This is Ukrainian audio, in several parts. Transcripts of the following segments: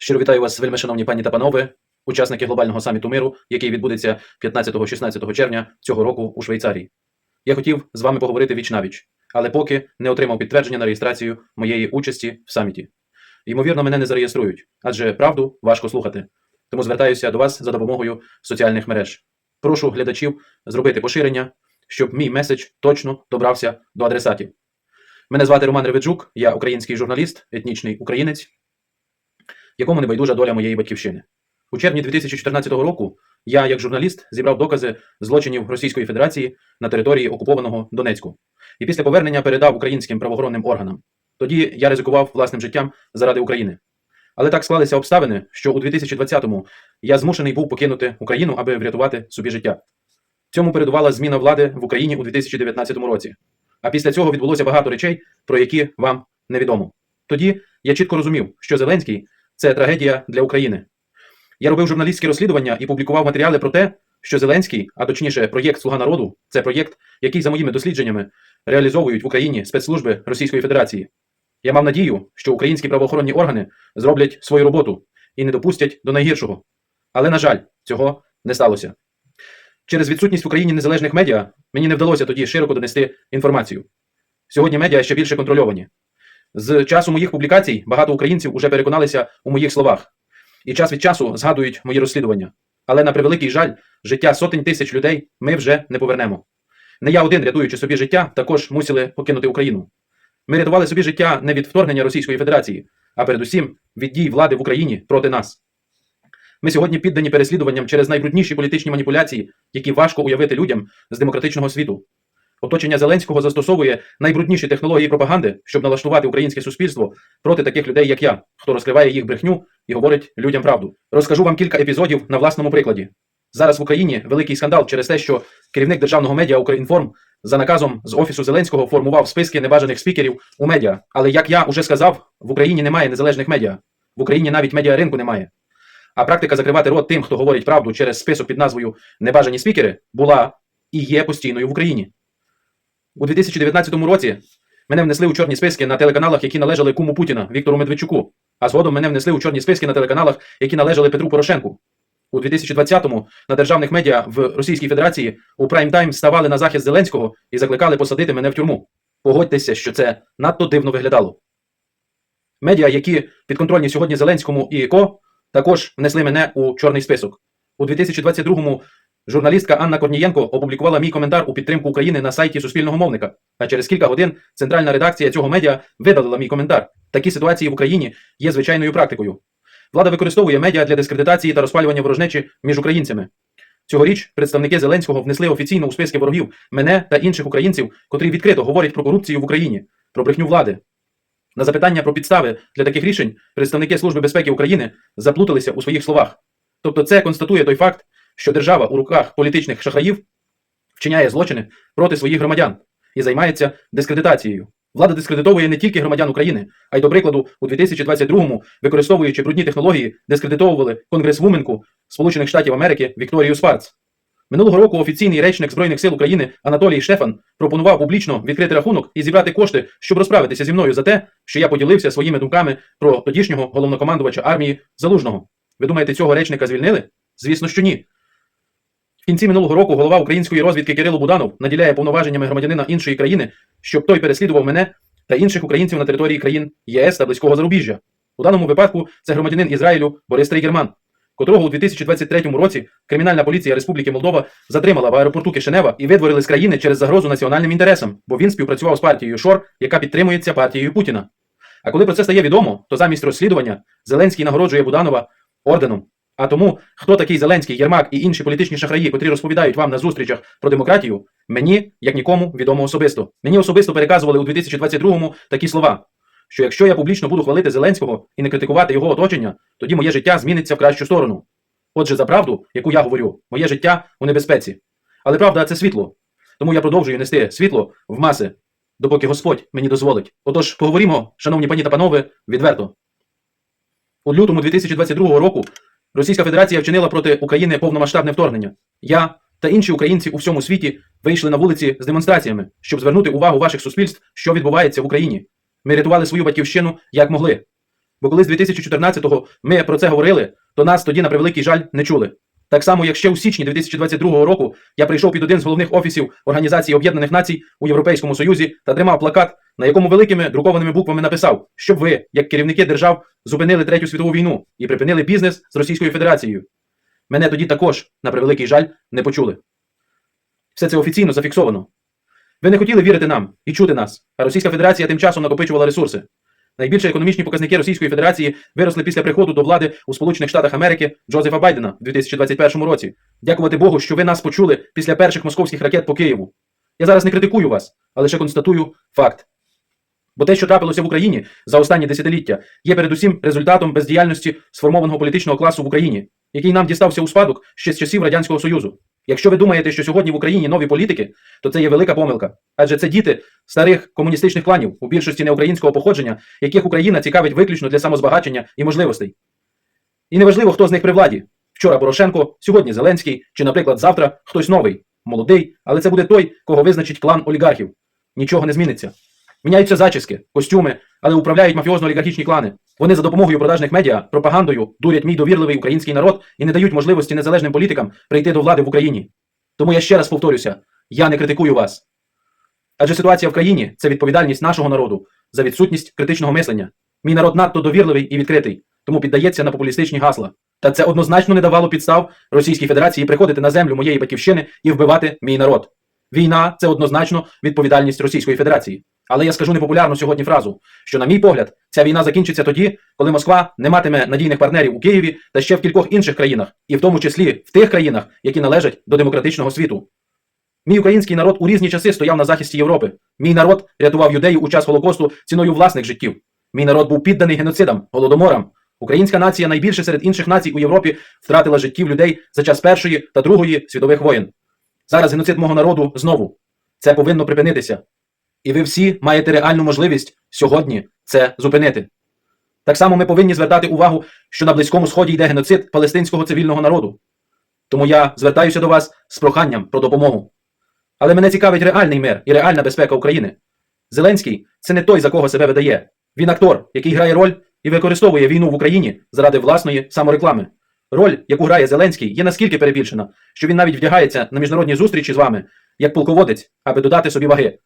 Щиро вітаю вас, вельми шановні пані та панове, учасники глобального саміту миру, який відбудеться 15-16 червня цього року у Швейцарії. Я хотів з вами поговорити віч навіч, але поки не отримав підтвердження на реєстрацію моєї участі в саміті. Ймовірно, мене не зареєструють, адже правду важко слухати. Тому звертаюся до вас за допомогою соціальних мереж. Прошу глядачів зробити поширення, щоб мій меседж точно добрався до адресатів. Мене звати Роман Реведжук, я український журналіст, етнічний українець якому не байдужа доля моєї батьківщини. У червні 2014 року я, як журналіст, зібрав докази злочинів Російської Федерації на території окупованого Донецьку і після повернення передав українським правоохоронним органам. Тоді я ризикував власним життям заради України. Але так склалися обставини, що у 2020-му я змушений був покинути Україну, аби врятувати собі життя. Цьому передувала зміна влади в Україні у 2019 році. А після цього відбулося багато речей, про які вам невідомо. Тоді я чітко розумів, що Зеленський це трагедія для України. Я робив журналістські розслідування і публікував матеріали про те, що Зеленський, а точніше, проєкт Слуга народу це проєкт, який, за моїми дослідженнями, реалізовують в Україні спецслужби Російської Федерації. Я мав надію, що українські правоохоронні органи зроблять свою роботу і не допустять до найгіршого. Але, на жаль, цього не сталося. Через відсутність в Україні незалежних медіа мені не вдалося тоді широко донести інформацію. Сьогодні медіа ще більше контрольовані. З часу моїх публікацій багато українців уже переконалися у моїх словах і час від часу згадують мої розслідування. Але на превеликий жаль, життя сотень тисяч людей ми вже не повернемо. Не я один, рятуючи собі життя, також мусили покинути Україну. Ми рятували собі життя не від вторгнення Російської Федерації, а передусім від дій влади в Україні проти нас. Ми сьогодні піддані переслідуванням через найбрудніші політичні маніпуляції, які важко уявити людям з демократичного світу. Оточення Зеленського застосовує найбрудніші технології пропаганди, щоб налаштувати українське суспільство проти таких людей, як я, хто розкриває їх брехню і говорить людям правду. Розкажу вам кілька епізодів на власному прикладі. Зараз в Україні великий скандал через те, що керівник державного медіа Українформ за наказом з офісу Зеленського формував списки небажаних спікерів у медіа. Але як я уже сказав, в Україні немає незалежних медіа. В Україні навіть медіаринку немає. А практика закривати рот тим, хто говорить правду через список під назвою Небажані спікери, була і є постійною в Україні. У 2019 році мене внесли у чорні списки на телеканалах, які належали куму Путіна Віктору Медведчуку, а згодом мене внесли у чорні списки на телеканалах, які належали Петру Порошенку. У 2020-му на державних медіа в Російській Федерації у прайм-тайм ставали на захист Зеленського і закликали посадити мене в тюрму. Погодьтеся, що це надто дивно виглядало. Медіа, які підконтрольні сьогодні Зеленському і КО, також внесли мене у чорний список. У 2022-му Журналістка Анна Корнієнко опублікувала мій коментар у підтримку України на сайті Суспільного мовника. А через кілька годин центральна редакція цього медіа видалила мій коментар. Такі ситуації в Україні є звичайною практикою. Влада використовує медіа для дискредитації та розпалювання ворожнечі між українцями. Цьогоріч представники Зеленського внесли офіційно у списки ворогів мене та інших українців, котрі відкрито говорять про корупцію в Україні, про брехню влади. На запитання про підстави для таких рішень представники Служби безпеки України заплуталися у своїх словах. Тобто, це констатує той факт, що держава у руках політичних шахраїв вчиняє злочини проти своїх громадян і займається дискредитацією. Влада дискредитовує не тільки громадян України, а й, до прикладу, у 2022-му, використовуючи брудні технології, дискредитовували конгресвуменку Сполучених Штатів Америки Вікторію Спарц. Минулого року офіційний речник Збройних сил України Анатолій Штефан пропонував публічно відкрити рахунок і зібрати кошти, щоб розправитися зі мною за те, що я поділився своїми думками про тодішнього головнокомандувача армії Залужного. Ви думаєте, цього речника звільнили? Звісно, що ні. Кінці минулого року голова української розвідки Кирило Буданов наділяє повноваженнями громадянина іншої країни, щоб той переслідував мене та інших українців на території країн ЄС та близького зарубіжжя. У даному випадку це громадянин Ізраїлю Борис Трейгерман, котрого у 2023 році кримінальна поліція Республіки Молдова затримала в аеропорту Кишинева і видворили з країни через загрозу національним інтересам, бо він співпрацював з партією Шор, яка підтримується партією Путіна. А коли про це стає відомо, то замість розслідування Зеленський нагороджує Буданова орденом. А тому, хто такий Зеленський, Єрмак і інші політичні шахраї, котрі розповідають вам на зустрічах про демократію, мені, як нікому, відомо особисто. Мені особисто переказували у 2022-му такі слова, що якщо я публічно буду хвалити Зеленського і не критикувати його оточення, тоді моє життя зміниться в кращу сторону. Отже, за правду, яку я говорю, моє життя у небезпеці. Але правда це світло. Тому я продовжую нести світло в маси, допоки Господь мені дозволить. Отож, поговоримо, шановні пані та панове, відверто. У лютому 2022 року Російська Федерація вчинила проти України повномасштабне вторгнення. Я та інші українці у всьому світі вийшли на вулиці з демонстраціями, щоб звернути увагу ваших суспільств, що відбувається в Україні. Ми рятували свою батьківщину як могли. Бо коли з 2014-го ми про це говорили, то нас тоді, на превеликий жаль, не чули. Так само, як ще у січні 2022 року я прийшов під один з головних офісів Організації Об'єднаних Націй у Європейському Союзі та тримав плакат, на якому великими друкованими буквами написав, щоб ви, як керівники держав, зупинили Третю світову війну і припинили бізнес з Російською Федерацією. Мене тоді також, на превеликий жаль, не почули. Все це офіційно зафіксовано. Ви не хотіли вірити нам і чути нас, а Російська Федерація тим часом накопичувала ресурси. Найбільші економічні показники Російської Федерації виросли після приходу до влади у Сполучених Штатах Америки Джозефа Байдена в 2021 році. Дякувати Богу, що ви нас почули після перших московських ракет по Києву. Я зараз не критикую вас, а лише констатую факт. Бо те, що трапилося в Україні за останні десятиліття, є передусім результатом бездіяльності сформованого політичного класу в Україні, який нам дістався у спадок ще з часів Радянського Союзу. Якщо ви думаєте, що сьогодні в Україні нові політики, то це є велика помилка. Адже це діти старих комуністичних кланів, у більшості неукраїнського походження, яких Україна цікавить виключно для самозбагачення і можливостей. І неважливо, хто з них при владі. Вчора Порошенко, сьогодні Зеленський, чи, наприклад, завтра хтось новий, молодий, але це буде той, кого визначить клан олігархів. Нічого не зміниться. Міняються зачіски, костюми, але управляють мафіозно-олігархічні клани. Вони за допомогою продажних медіа, пропагандою дурять мій довірливий український народ і не дають можливості незалежним політикам прийти до влади в Україні. Тому я ще раз повторюся: я не критикую вас. Адже ситуація в країні це відповідальність нашого народу за відсутність критичного мислення. Мій народ надто довірливий і відкритий, тому піддається на популістичні гасла. Та це однозначно не давало підстав Російській Федерації приходити на землю моєї батьківщини і вбивати мій народ. Війна це однозначно відповідальність Російської Федерації. Але я скажу непопулярну сьогодні фразу, що, на мій погляд, ця війна закінчиться тоді, коли Москва не матиме надійних партнерів у Києві та ще в кількох інших країнах, і в тому числі в тих країнах, які належать до демократичного світу. Мій український народ у різні часи стояв на захисті Європи. Мій народ рятував юдеїв у час Голокосту ціною власних життів. Мій народ був підданий геноцидам, голодоморам. Українська нація найбільше серед інших націй у Європі втратила життів людей за час Першої та Другої світових воєн. Зараз геноцид мого народу знову. Це повинно припинитися. І ви всі маєте реальну можливість сьогодні це зупинити. Так само ми повинні звертати увагу, що на Близькому Сході йде геноцид палестинського цивільного народу. Тому я звертаюся до вас з проханням про допомогу. Але мене цікавить реальний мир і реальна безпека України. Зеленський це не той, за кого себе видає. Він актор, який грає роль і використовує війну в Україні заради власної самореклами. Роль, яку грає Зеленський, є наскільки перебільшена, що він навіть вдягається на міжнародні зустрічі з вами як полководець, аби додати собі ваги.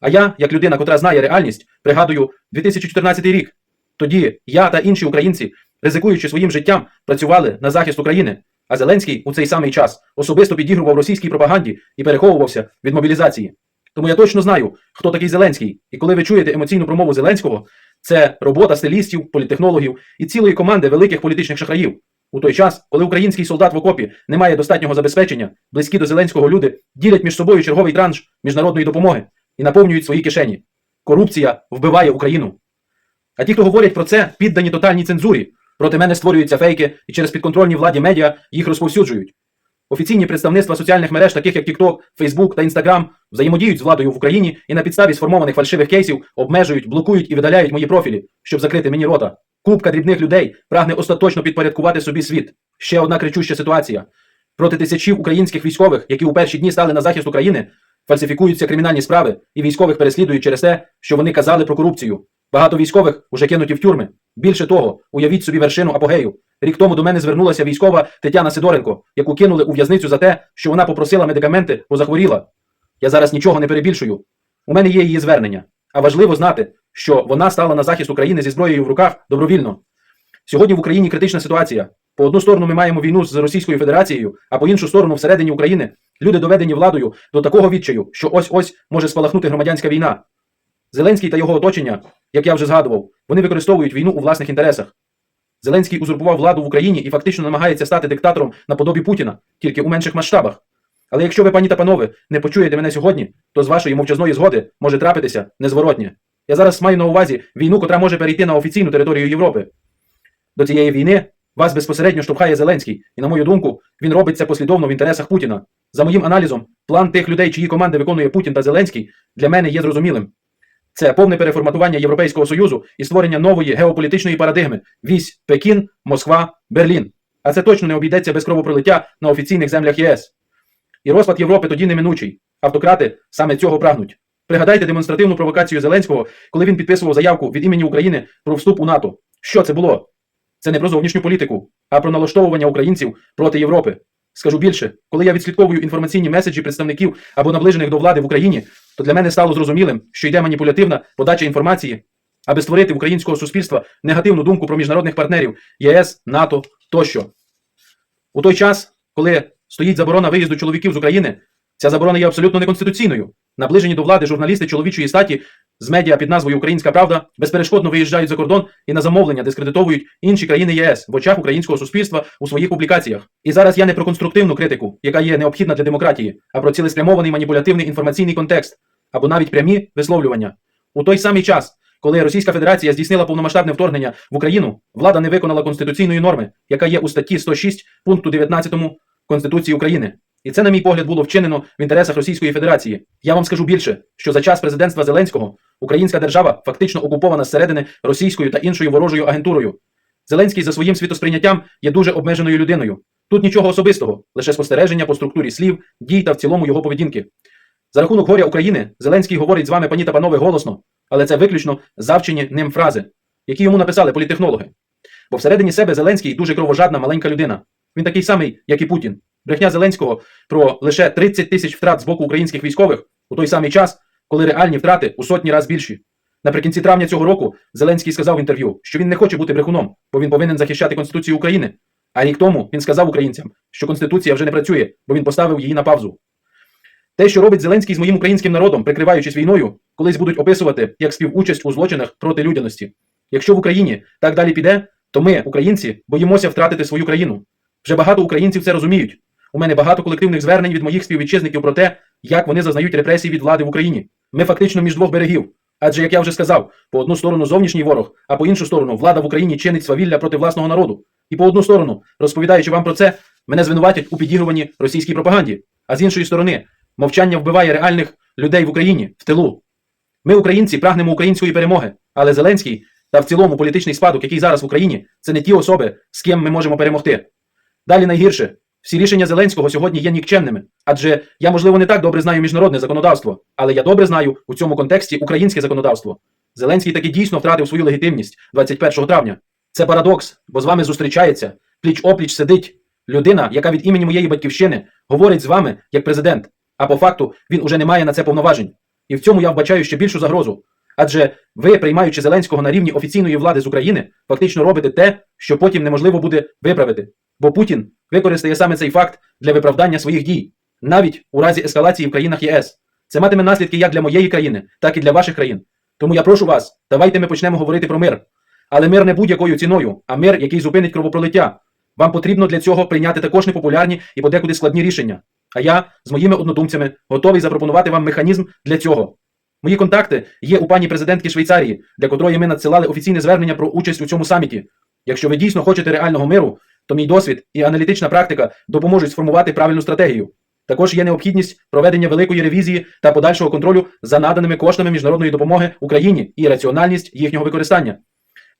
А я, як людина, котра знає реальність, пригадую 2014 рік. Тоді я та інші українці, ризикуючи своїм життям, працювали на захист України. А Зеленський у цей самий час особисто підігрував російській пропаганді і переховувався від мобілізації. Тому я точно знаю, хто такий Зеленський. І коли ви чуєте емоційну промову Зеленського, це робота стилістів, політтехнологів і цілої команди великих політичних шахраїв. У той час, коли український солдат в окопі не має достатнього забезпечення, близькі до Зеленського люди ділять між собою черговий транш міжнародної допомоги і наповнюють свої кишені. Корупція вбиває Україну. А ті, хто говорять про це, піддані тотальній цензурі. Проти мене створюються фейки і через підконтрольні владі медіа їх розповсюджують. Офіційні представництва соціальних мереж, таких як TikTok, Facebook та Instagram, взаємодіють з владою в Україні і на підставі сформованих фальшивих кейсів обмежують, блокують і видаляють мої профілі, щоб закрити мені рота. Купка дрібних людей прагне остаточно підпорядкувати собі світ. Ще одна кричуща ситуація. Проти тисячів українських військових, які у перші дні стали на захист України, фальсифікуються кримінальні справи, і військових переслідують через те, що вони казали про корупцію. Багато військових уже кинуті в тюрми. Більше того, уявіть собі вершину апогею. Рік тому до мене звернулася військова Тетяна Сидоренко, яку кинули у в'язницю за те, що вона попросила медикаменти, бо захворіла. Я зараз нічого не перебільшую. У мене є її звернення. А важливо знати, що вона стала на захист України зі зброєю в руках добровільно. Сьогодні в Україні критична ситуація. По одну сторону ми маємо війну з Російською Федерацією, а по іншу сторону, всередині України, люди доведені владою до такого відчаю, що ось-ось може спалахнути громадянська війна. Зеленський та його оточення, як я вже згадував, вони використовують війну у власних інтересах. Зеленський узурпував владу в Україні і фактично намагається стати диктатором наподобі Путіна, тільки у менших масштабах. Але якщо ви, пані та панове, не почуєте мене сьогодні, то з вашої мовчазної згоди може трапитися незворотнє. Я зараз маю на увазі війну, котра може перейти на офіційну територію Європи. До цієї війни вас безпосередньо штовхає Зеленський, і, на мою думку, він робить це послідовно в інтересах Путіна. За моїм аналізом, план тих людей, чиї команди виконує Путін та Зеленський, для мене є зрозумілим. Це повне переформатування Європейського Союзу і створення нової геополітичної парадигми вісь Пекін, Москва, Берлін. А це точно не обійдеться без кровопролиття на офіційних землях ЄС. І розпад Європи тоді неминучий. Автократи саме цього прагнуть. Пригадайте демонстративну провокацію Зеленського, коли він підписував заявку від імені України про вступ у НАТО. Що це було? Це не про зовнішню політику, а про налаштовування українців проти Європи. Скажу більше, коли я відслідковую інформаційні меседжі представників або наближених до влади в Україні, то для мене стало зрозумілим, що йде маніпулятивна подача інформації, аби створити українського суспільства негативну думку про міжнародних партнерів ЄС, НАТО тощо. У той час, коли стоїть заборона виїзду чоловіків з України, ця заборона є абсолютно неконституційною. Наближені до влади журналісти чоловічої статі з медіа під назвою Українська Правда безперешкодно виїжджають за кордон і на замовлення дискредитовують інші країни єС в очах українського суспільства у своїх публікаціях. І зараз я не про конструктивну критику, яка є необхідна для демократії, а про цілеспрямований маніпулятивний інформаційний контекст або навіть прямі висловлювання. У той самий час, коли Російська Федерація здійснила повномасштабне вторгнення в Україну, влада не виконала конституційної норми, яка є у статті 106 пункту 19 Конституції України. І це, на мій погляд, було вчинено в інтересах Російської Федерації. Я вам скажу більше, що за час президентства Зеленського українська держава фактично окупована зсередини російською та іншою ворожою агентурою. Зеленський за своїм світосприйняттям є дуже обмеженою людиною. Тут нічого особистого, лише спостереження по структурі слів, дій та в цілому його поведінки. За рахунок горя України Зеленський говорить з вами, пані та панове, голосно, але це виключно завчені ним фрази, які йому написали політехнологи. Бо всередині себе Зеленський дуже кровожадна маленька людина. Він такий самий, як і Путін. Брехня Зеленського про лише 30 тисяч втрат з боку українських військових у той самий час, коли реальні втрати у сотні раз більші. Наприкінці травня цього року Зеленський сказав в інтерв'ю, що він не хоче бути брехуном, бо він повинен захищати Конституцію України. А рік тому він сказав українцям, що Конституція вже не працює, бо він поставив її на павзу. Те, що робить Зеленський з моїм українським народом, прикриваючись війною, колись будуть описувати як співучасть у злочинах проти людяності. Якщо в Україні так далі піде, то ми, українці, боїмося втратити свою країну. Вже багато українців це розуміють. У мене багато колективних звернень від моїх співвітчизників про те, як вони зазнають репресій від влади в Україні. Ми фактично між двох берегів. Адже, як я вже сказав, по одну сторону зовнішній ворог, а по іншу сторону влада в Україні чинить свавілля проти власного народу. І по одну сторону, розповідаючи вам про це, мене звинуватять у підігруванні російській пропаганді. А з іншої сторони, мовчання вбиває реальних людей в Україні в тилу. Ми, українці, прагнемо української перемоги, але Зеленський та в цілому політичний спадок, який зараз в Україні, це не ті особи, з ким ми можемо перемогти. Далі найгірше. Всі рішення Зеленського сьогодні є нікчемними, адже я, можливо, не так добре знаю міжнародне законодавство, але я добре знаю у цьому контексті українське законодавство. Зеленський таки дійсно втратив свою легітимність 21 травня. Це парадокс, бо з вами зустрічається, пліч опліч сидить людина, яка від імені моєї батьківщини говорить з вами як президент, а по факту він уже не має на це повноважень. І в цьому я вбачаю ще більшу загрозу. Адже ви, приймаючи Зеленського на рівні офіційної влади з України, фактично робите те, що потім неможливо буде виправити. Бо Путін використає саме цей факт для виправдання своїх дій, навіть у разі ескалації в країнах ЄС. Це матиме наслідки як для моєї країни, так і для ваших країн. Тому я прошу вас, давайте ми почнемо говорити про мир. Але мир не будь-якою ціною, а мир, який зупинить кровопролиття. Вам потрібно для цього прийняти також непопулярні і подекуди складні рішення. А я з моїми однодумцями готовий запропонувати вам механізм для цього. Мої контакти є у пані президентки Швейцарії, для котрої ми надсилали офіційне звернення про участь у цьому саміті. Якщо ви дійсно хочете реального миру, то мій досвід і аналітична практика допоможуть сформувати правильну стратегію. Також є необхідність проведення великої ревізії та подальшого контролю за наданими коштами міжнародної допомоги Україні і раціональність їхнього використання.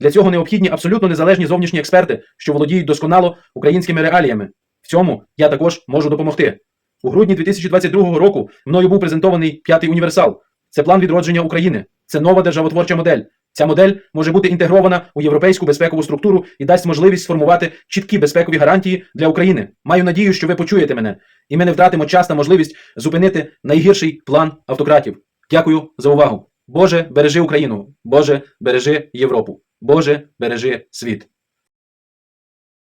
Для цього необхідні абсолютно незалежні зовнішні експерти, що володіють досконало українськими реаліями. В цьому я також можу допомогти. У грудні 2022 року мною був презентований п'ятий універсал. Це план відродження України. Це нова державотворча модель. Ця модель може бути інтегрована у європейську безпекову структуру і дасть можливість сформувати чіткі безпекові гарантії для України. Маю надію, що ви почуєте мене, і ми не втратимо час та можливість зупинити найгірший план автократів. Дякую за увагу. Боже, бережи Україну. Боже, бережи Європу. Боже, бережи світ.